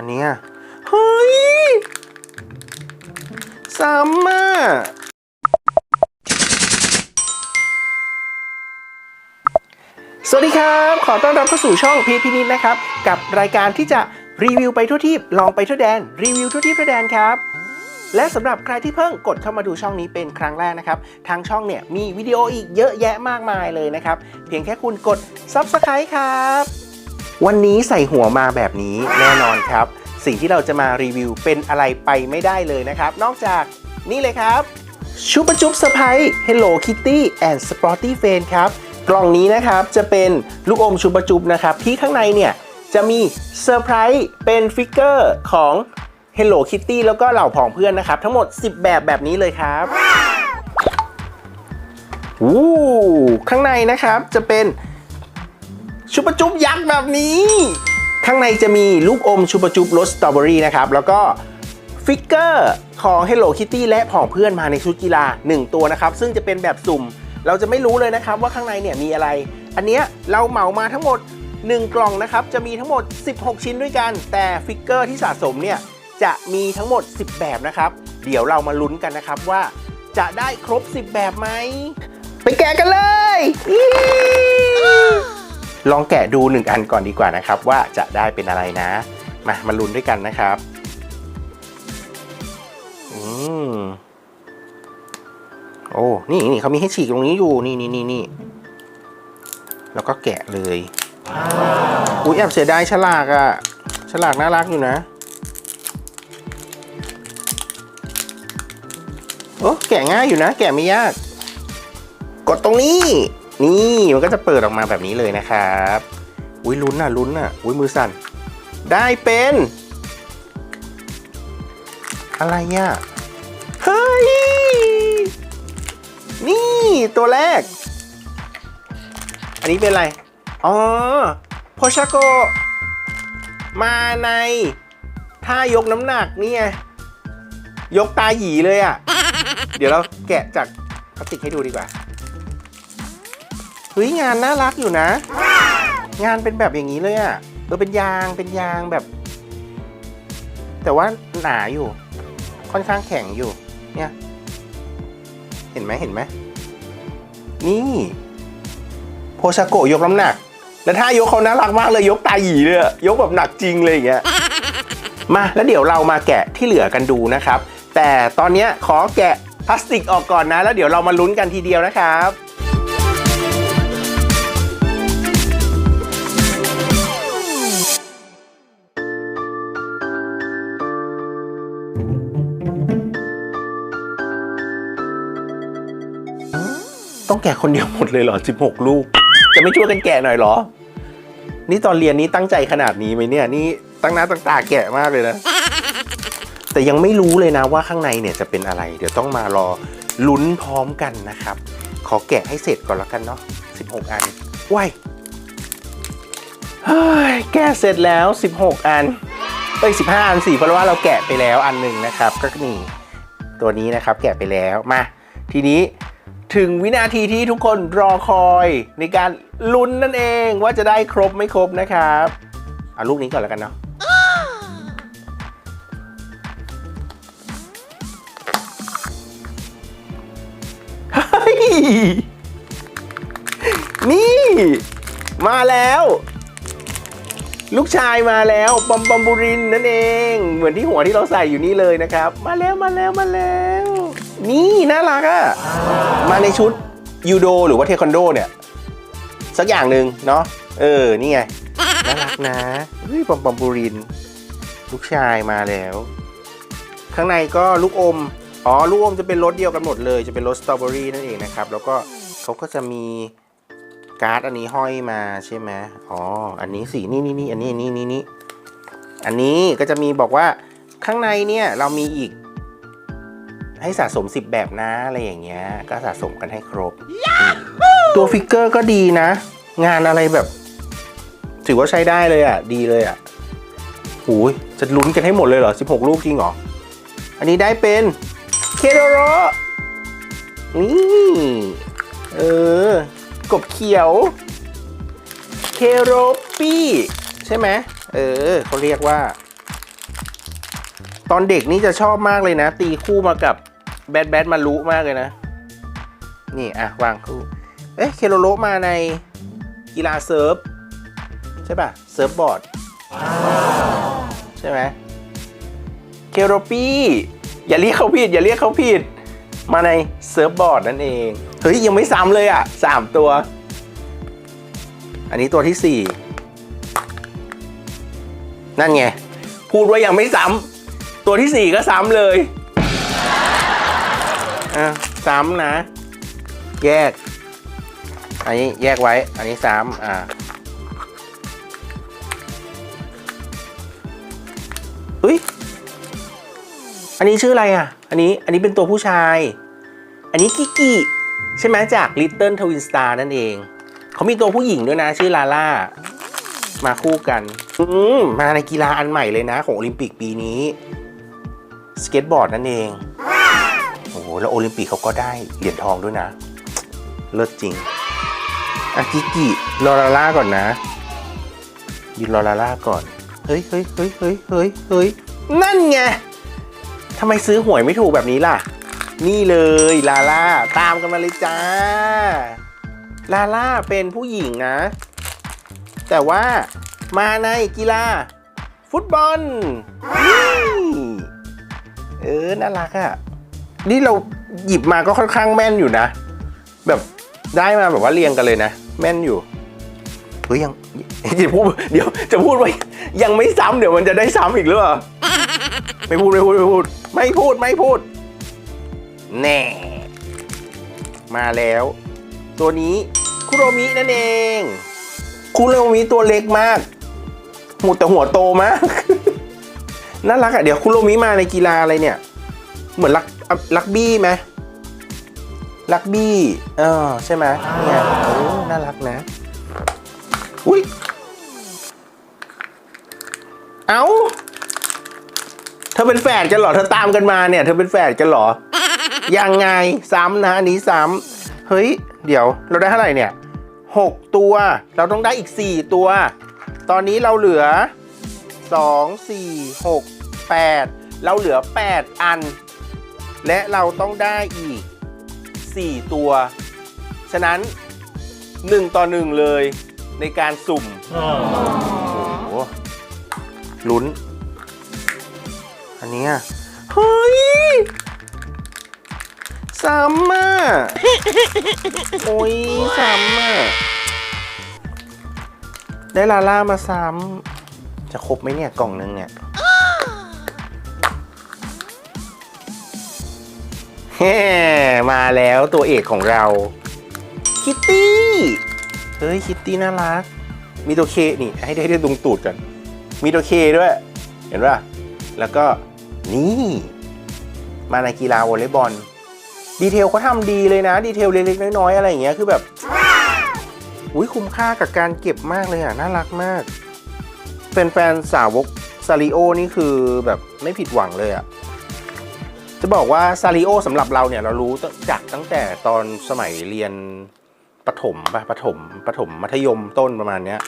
อันเนี้เฮ้ยซ้ำอะสวัสดีครับ ขอต้อนรับเข้าสู่ช่องพีพีนิดนะครับ กับรายการที่จะรีวิวไปทั่วทิพย์ลองไปทั่วแดน รีวิวทั่วทิพย์ทั่วแดนครับและสำหรับใครที่เพิ่งกดเข้ามาดูช่องนี้เป็นครั้งแรกนะครับ ทางช่องเนี่ยมีวิดีโออีกเยอะแยะมากมายเลยนะครับ เพียงแค่คุณกด Subscribe ครับ วันนี้ใส่หัวมาแบบนี้แน่นอนครับ สิ่งที่เราจะมารีวิวเป็นอะไรไปไม่ได้เลยนะครับ นอกจากนี่เลยครับชูปจุบเซอร์ไพรส์ Hello Kitty and Sporty f a n ครับ กล่องนี้นะครับจะเป็นลูกอมชูปจุบนะครับ ที่ข้างในเนี่ยจะมีเซอร์ไพรส์เป็นฟิกเกอร์ของ Hello Kitty แล้วก็เหล่าผองเพื่อนนะครับ ทั้งหมด 10 แบบแบบนี้เลยครับวู้ข้างในนะครับจะเป็น ชุปะจุ๊บยักษ์แบบนี้ ข้างในจะมีลูกอมชุปะจุ๊บรสสตรอเบอรี่นะครับ แล้วก็ฟิกเกอร์ของ Hello Kitty และผองเพื่อนมาในชุดกีฬา 1 ตัวนะครับ ซึ่งจะเป็นแบบสุ่ม เราจะไม่รู้เลยนะครับว่าข้างในเนี่ยมีอะไร อันเนี้ยเราเหมามาทั้งหมด 1 กล่องนะครับ จะมีทั้งหมด 16 ชิ้นด้วยกัน แต่ฟิกเกอร์ที่สะสมเนี่ยจะมีทั้งหมด 10 แบบนะครับ เดี๋ยวเรามาลุ้นกันนะครับว่าจะได้ครบ 10 แบบไหม ไปแกะกันเลย ลองแกะดูหนึ่งอันก่อนดีกว่านะครับ ว่าจะได้เป็นอะไรนะ มามาลุ้นด้วยกันนะครับ อืมโอ้ นี่นี่เขามีให้ฉีกตรงนี้อยู่ นี่นี่นี่นี่แล้วก็แกะเลยอุ้ยแอบเสียดายฉลากอะฉลากน่ารักอยู่นะโอ้แกะง่ายอยู่นะ แกะไม่ยาก กดตรงนี้ นี่มันก็จะเปิดออกมาแบบนี้เลยนะครับอุ้ยลุ้นน่ะลุ้นน่ะอุ้ยมือสั่น ได้เป็น อะไรอะเฮ้ย นี่ตัวแรก อันนี้เป็นอะไร อ๋อโพชาโก มาในท่ายกน้ำหนักนี่ไงยกตาหยีเลยอะ เดี๋ยวเราแกะจากพลาสติกให้ดูดีกว่า ฮ้ยงานน่ารักอยู่นะ งานเป็นแบบอย่างนี้เลยอะ่ะเออเป็นยางเป็นยางแบบ แต่ว่าหนาอยู่ ค่อนข้างแข็งอยู่ เนี่ย เห็นไหมเห็นไหมนี่ โพชาโกยกน้ำหนัก แล้วท่ายกเขาน่ารักมากเลยยกตาหยีเลยยกแบบหนักจริงเลยอย่างเงี้ยมาแล้วเดี๋ยวเรามาแกะที่เหลือกันดูนะครับ แต่ตอนนี้ขอแกะพลาสติกออกก่อนนะ แล้วเดี๋ยวเรามาลุ้นกันทีเดียวนะครับ ต้องแกะคนเดียวหมดเลยเหรอ 16 ลูก จะไม่ช่วยกันแกะหน่อยเหรอ นี่ตอนเรียนนี้ตั้งใจขนาดนี้ไหมเนี่ย นี่ตั้งหน้าตั้งตาแกะมากเลยนะ แต่ยังไม่รู้เลยนะว่าข้างในเนี่ยจะเป็นอะไร เดี๋ยวต้องมารอลุ้นพร้อมกันนะครับ ขอแกะให้เสร็จก่อนแล้วกันเนาะ 16 อันว้ายเฮ้ยแกะเสร็จแล้ว 16 อันเอ้ย15 อันสิเพราะว่าเราแกะไปแล้วอันหนึ่งนะครับ ก็นี่ตัวนี้นะครับแกะไปแล้วมา ทีนี้ ถึงวินาทีที่ทุกคนรอคอย ในการลุ้นนั่นเองว่าจะได้ครบไม่ครบนะครับเอาลูกนี้ก่อนแล้วกันเนาะนี่ มาแล้ว ลูกชายมาแล้วบอมบอมบูรินนั่นเอง เหมือนที่หัวที่เราใส่อยู่นี่เลยนะครับ มาแล้วมาแล้วมาแล้ว นี่น่ารักอะมาในชุดยูโดหรือว่าเทควันโดเนี่ย สักอย่างหนึ่งเนาะเออ นี่ไง น่ารักนะเฮ้ยบอมบอมบูริน ลูกชายมาแล้ว ข้างในก็ลูกอม อ๋อ ลูกอมจะเป็นรสเดียวกันหมดเลย จะเป็นรสสตรอเบอรี่นั่นเองนะครับ แล้วก็เขาก็จะมีการ์ดอันนี้ห้อยมาใช่ไหมอ๋อ อันนี้สีนี่นี่นี่อันนี้นี่นี่นี่อันนี้ก็จะมีบอกว่าข้างในเนี่ยเรามีอีก ให้สะสม 10 แบบนะอะไรอย่างเงี้ย ก็สะสมกันให้ครบอืมตัวฟิกเกอร์ก็ดีนะ งานอะไรแบบ ถือว่าใช้ได้เลยอะ ดีเลยอะโอ้ยจะลุ้นกันให้หมดเลยเหรอ 16ลูกจริงเหรอ อันนี้ได้เป็นเคโดโรนี่เออ กบเขียว เคโรปี้ใช่ไหมเออเขาเรียกว่า ตอนเด็กนี่จะชอบมากเลยนะ ตีคู่มากับ แบดแบดมารุมากเลยนะ นี่อะ วางคู่ เอ๊ะ เคโรโรมาในกีฬาเซิร์ฟ ใช่ป่ะ เซิร์ฟบอร์ด ใช่ไหมเคโรปี้อย่าเรียกเขาผิด อย่าเรียกเขาผิด มาในเซิร์ฟบอร์ดนั่นเอง เฮ้ย ยังไม่ซ้ำเลยอะสามตัว อันนี้ตัวที่สี่นั่นไง พูดว่ายังไม่ซ้ำตัวที่สี่ก็ซ้ำเลย อะซ้ำนะ แยก อันนี้แยกไว้ อันนี้ซ้ำอ่าเฮ้ยอันนี้ชื่ออะไรอะ อันนี้ อันนี้เป็นตัวผู้ชาย อันนี้กิกิใช่ไหมจาก Little Twin Star นั่นเอง เขามีตัวผู้หญิงด้วยนะ ชื่อลาล่า มาคู่กัน อืม มาในกีฬาอันใหม่เลยนะ ของโอลิมปิกปีนี้ สเก็ตบอร์ดนั่นเอง แล้วโอลิมปิกเขาก็ได้เหรียญทองด้วยนะ เลิศจริงอากิกิรอลาล่าก่อนนะยืนรอลาล่าก่อน เฮ้ยเฮ้ยเฮ้ยเฮ้ยเฮ้ยเฮ้ยนั่นไงทำไมซื้อหวยไม่ถูกแบบนี้ล่ะ นี่เลยลาล่าตามกันมาเลยจ้า ลาล่าเป็นผู้หญิงนะ แต่ว่ามาในกีฬา ฟุตบอลนี่เออ น่ารักอะ่ะ นี่เราหยิบมาก็ค่อนข้างแม่นอยู่นะ แบบได้มาแบบว่าเรียงกันเลยนะ แม่นอยู่เฮ้ยยังจะพูดเดี๋ยวจะพูดว่ายังไม่ซ้ำเดี๋ยวมันจะได้ซ้ำอีกหรือเปล่าไม่พูดไม่พูดไม่พูด ไม่พูดไม่พูด แน่ มาแล้ว ตัวนี้คุโรมินั่นเองคุโรมิตัวเล็กมากหมูแต่หัวโตมากน่ารักอะเดี๋ยวคุโรมิมาในกีฬาอะไรเนี่ย เหมือนลัก ลักบี้ไหมลักบี้เออใช่ไหมเนี่ยโอ้น่ารักนะ อุ้ยเอาเธอเป็นแฝดกันเหรอ เธอตามกันมาเนี่ย เธอเป็นแฝดกันเหรอ ยังไงซ้ำนะอันนี้ซ้ำเฮ้ย เดี๋ยวเราได้เท่าไหร่เนี่ยหกตัว เราต้องได้อีกสี่ตัว ตอนนี้เราเหลือสองสี่หกแปดเราเหลือแปดอัน และเราต้องได้อีก 4 ตัว ฉะนั้น 1 ต่อ 1 เลยในการสุ่ม โอ้โหลุ้น อันเนี้ยเฮ้ยซ้ำอะโอ้ยซ้ำอะได้ลาล่ามาซ้ำจะครบไหมเนี่ย กล่องนึงเนี่ย แฮ่มาแล้วตัวเอกของเรา คิตตี้ เฮ้ย คิตตี้น่ารัก มีตัวเคนี่ ให้ได้ได้ตรงตูดกัน มีตัวเคด้วย เห็นป่ะ แล้วก็นี่ มาในกีฬาวอลเลย์บอล ดีเทลเขาทำดีเลยนะ ดีเทลเล็กๆน้อยๆอะไรอย่างเงี้ยคือแบบ อุ้ยคุ้มค่ากับการเก็บมากเลยอะ น่ารักมากแฟนๆสาวกซาริโอนี่คือแบบไม่ผิดหวังเลยอะ จะบอกว่าซาริโอสำหรับเราเนี่ยเรารู้จากตั้งแต่ตอนสมัยเรียนประถมปะประถมประถมมัธยมต้นประมาณเนี้ย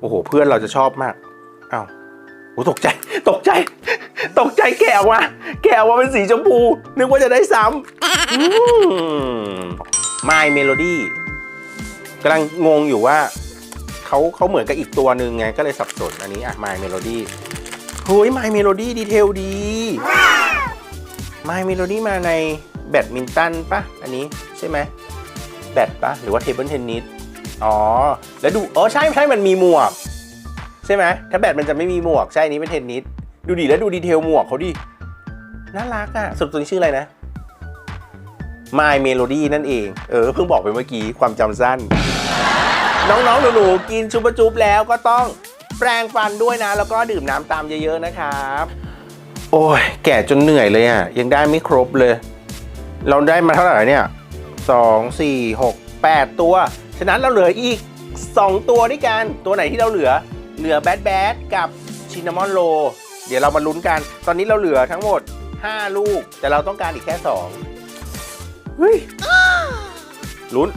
โอ้โหเพื่อนเราจะชอบมากอ้าวโอ้ตกใจตกใจ ตกใจแกะออกมาแกะออกมาเป็นสีชมพู นึกว่าจะได้ซ้ำ My Melody กำลังงงอยู่ว่าเขาเขาเหมือนกับอีกตัวหนึ่งไงก็เลยสับสนอันนี้อะ My Melody เฮ้ย My Melody ดีเทลดี My Melody มาในแบดมินตันปะอันนี้ใช่ไหมแบดปะหรือว่าเทเบิลเทนนิสอ๋อ แล้วดูอ๋อใช่ใช่มันมีหมวก ใช่ไหมถ้าแบดมันจะไม่มีหมวก ใช่อันนี้เป็นเทนนิสดูดิแล้วดูดีเทลหมวกเขาดิน่ารักอะ่ะสุดตัวนี้ชื่ออะไรนะ My Melody นั่นเอง เออ เพิ่งบอกไปเมื่อกี้ความจำสั้น น้องๆหนูๆกินชุบะจุบแล้วก็ต้องแปรงฟันด้วยนะ แล้วก็ดื่มน้ำตามเยอะๆนะครับ โอ้ย แก่จนเหนื่อยเลยอะ ยังได้ไม่ครบเลย เราได้มาเท่าไหร่เนี่ยสองสี่หกแปดตัว ฉะนั้นเราเหลืออีก 2 ตัวด้วยกัน ตัวไหนที่เราเหลือ เหลือแบดแบดกับชินนามอนโล เดี๋ยวเรามาลุ้นกัน ตอนนี้เราเหลือทั้งหมด 5 ลูก แต่เราต้องการอีกแค่2เฮ้ยลุ้น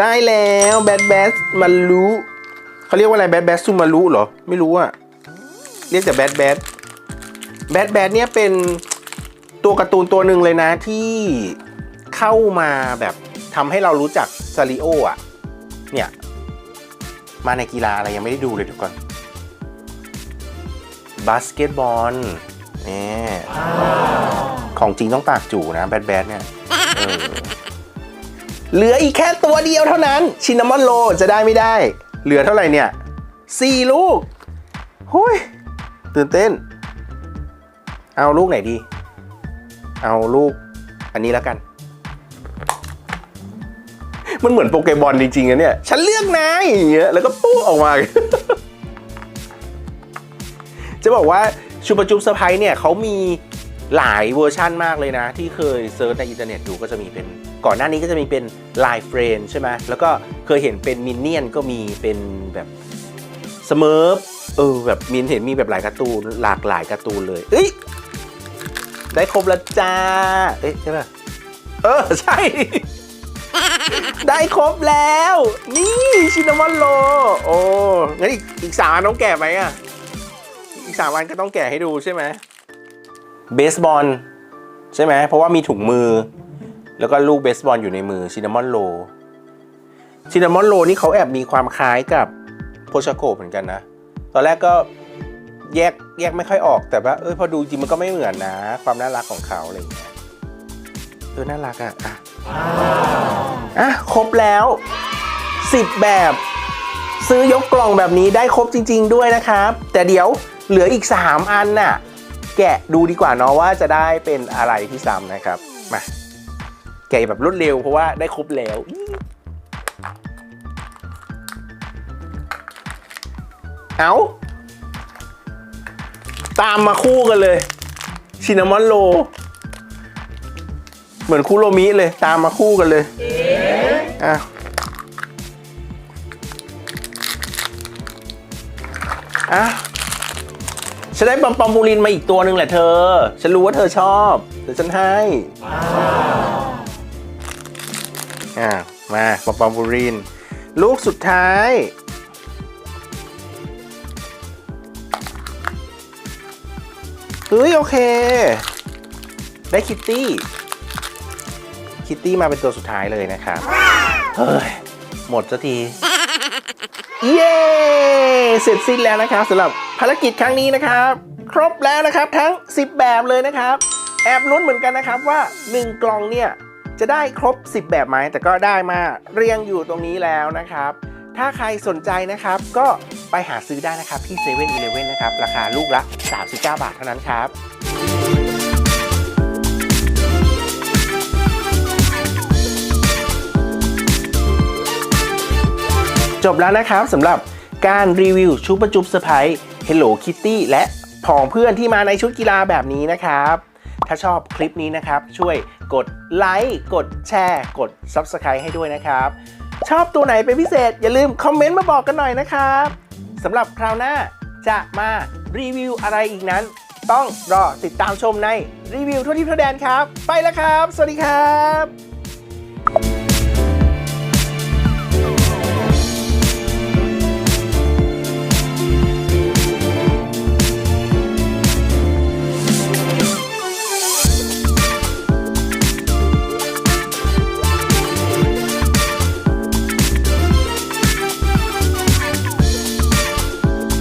ได้แล้วแบดแบสมารุเขาเรียกว่าอะไรแบดแบสซูมารุเหรอ ไม่รู้อะเรียกแต่แบดแบดแบดแบดเนี่ยเป็นตัวการ์ตูนตัวหนึ่งเลยนะที่เข้ามาแบบทำให้เรารู้จักซาริโออะเนี่ย มาในกีฬาอะไรยังไม่ได้ดูเลยทุกคนบาสเกตบอลนี่ของจริงต้องปากจู่นะแบดแบดเนี่ยเออ เหลืออีกแค่ตัวเดียวเท่านั้นชินนามอนโลจะได้ไม่ได้ เหลือเท่าไหร่เนี่ยสี่ลูกหุยตื่นเต้น เอาลูกไหนดี เอาลูกอันนี้แล้วกัน มันเหมือนโปเกมอนจริงๆอะเนี่ย ฉันเลือกนายอย่างเงี้ยแล้วก็ปุ๊ออกมา จะบอกว่าชูปจุบเซอร์ไพรส์เนี่ยเขามีหลายเวอร์ชั่นมากเลยนะ ที่เคยเซิร์ชในอินเทอร์เน็ตดูก็จะมีเป็น ก่อนหน้านี้ก็จะมีเป็นลายเฟรนใช่ไหมแล้วก็เคยเห็นเป็นมินเนี่ยนก็มีเป็นแบบสเมิร์ฟเออแบบมินเห็นมีแบบหลายการ์ตูนหลากหลายการ์ตูนเลยเอ้ยได้ครบแล้วจ้าเอ๊ะใช่ป่ะเออใช่ ได้ครบแล้ว นี่ชินามอนโล โอ้งั้นอีกอีกสามอันต้องแกะไหมอะอีกสามวันก็ต้องแกะให้ดูใช่ไหมเบสบอลใช่ไหมเพราะว่ามีถุงมือ แล้วก็ลูกเบสบอลอยู่ในมือชินามอนโลชินามอนโลนี่เขาแอบมีความคล้ายกับโพชาโกเหมือนกันนะ ตอนแรกก็แยกแยกไม่ค่อยออกแต่ว่าเออพอดูจริงมันก็ไม่เหมือนนะ ความน่ารักของเขาอะไรอย่างเงี้ยเออน่ารักอะอะอะครบแล้ว 10 แบบ ซื้อยกกล่องแบบนี้ได้ครบจริง ๆ ด้วยนะครับ แต่เดี๋ยวเหลืออีก 3 อันน่ะ แกะดูดีกว่าเนาะว่าจะได้เป็นอะไรที่ซ้ำนะครับ มา แกะแบบรวดเร็วเพราะว่าได้ครบแล้วอี๋เอาตามมาคู่กันเลย ชินามอนโล เหมือนคุโรมิเลย ตามมาคู่กันเลยอะอะฉันได้ปอมปอมบูรินมาอีกตัวหนึ่งแหละเธอ ฉันรู้ว่าเธอชอบ เดี๋ยวฉันให้ มาปอมปอมบูริน ลูกสุดท้าย เฮ้ย โอเค ได้คิตตี้ คิตตี้มาเป็นตัวสุดท้ายเลยนะครับ เฮ้ย หมดสักที เย้ เสร็จสิ้นแล้วนะครับสำหรับภารกิจครั้งนี้นะครับ ครบแล้วนะครับทั้ง 10 แบบเลยนะครับ แอบลุ้นเหมือนกันนะครับว่า 1 กล่องเนี่ย จะได้ครบ 10 แบบไหมแต่ก็ได้มาเรียงอยู่ตรงนี้แล้วนะครับ ถ้าใครสนใจนะครับ ก็ไปหาซื้อได้นะครับที่7 e เ e ่ e อนะครับ ราคาลูกละ 39 บาทเท่านั้นครับจบแล้วนะครับสำหรับการรีวิวชุดประจุบเซอร์ไพรส์ Hello Kitty และผองเพื่อนที่มาในชุดกีฬาแบบนี้นะครับ ถ้าชอบคลิปนี้นะครับ ช่วยกดไลค์กดแชร์ กด Subscribe ให้ด้วยนะครับ ชอบตัวไหนเป็นพิเศษ อย่าลืมคอมเมนต์มาบอกกันหน่อยนะครับสำหรับคราวหน้าจะมารีวิวอะไรอีกนั้น ต้องรอติดตามชมในรีวิวทั่วทิพย์ทั่วแดนครับ ไปแล้วครับ สวัสดีครับ